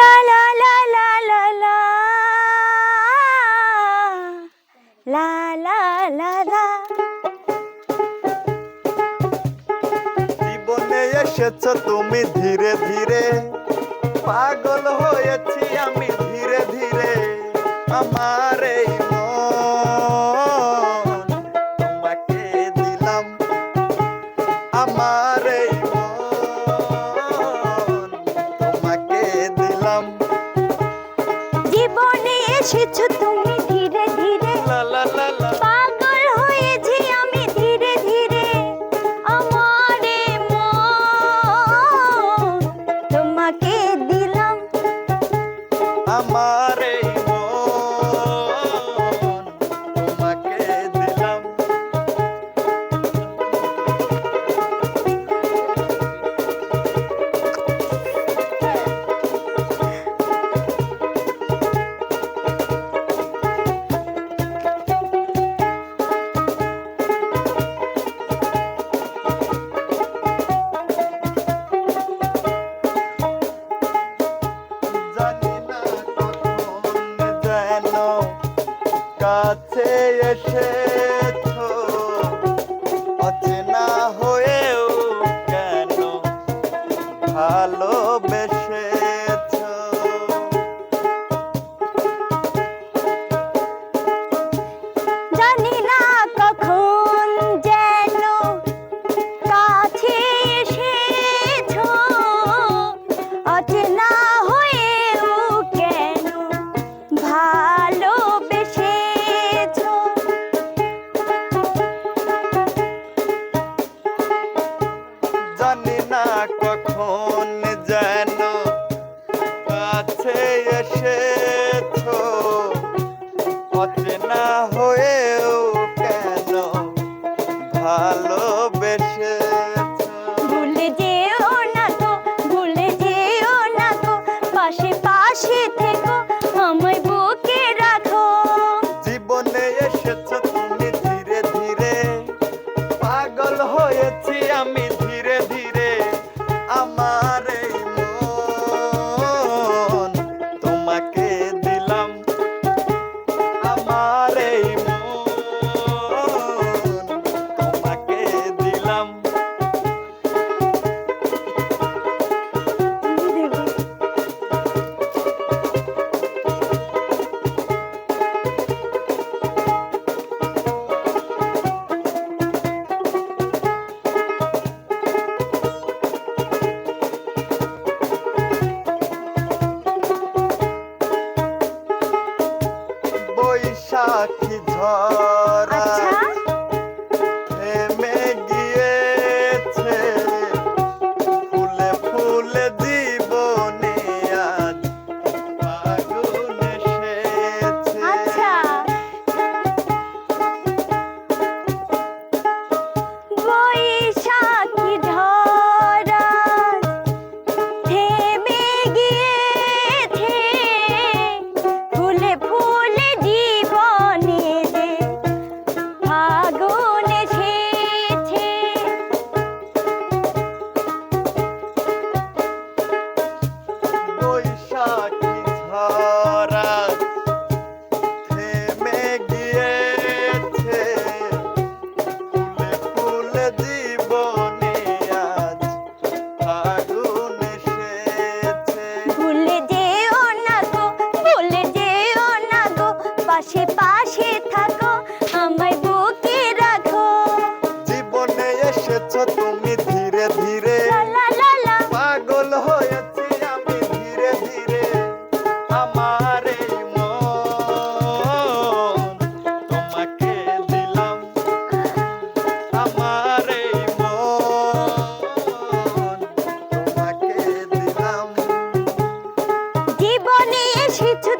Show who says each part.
Speaker 1: লা লা লা লা লা লা লা লা লা লা
Speaker 2: জীবনে এসেছ তুমি ধীরে ধীরে। পাগল হয়েছি আমি ধীরে ধীরে। আমার এই
Speaker 1: এসেছ
Speaker 2: ভালোবেসেছো।
Speaker 1: জানি না কখন যেন কাছে এসেছ। অচেনা হয়েও কেন ভালোবেসেছো?
Speaker 2: জানি না কখন হয়েও কেন ভালোবেসেছো?
Speaker 1: ভুলে যেও না গো ভুলে যেও না গো পাশে পাশে থেকো আমায় বুকে রাখো।
Speaker 2: জীবনে এসেছ তুমি ধীরে ধীরে পাগল হয়েছি আমি বৈশাখী ঝরা।
Speaker 1: জীবনে এসেছ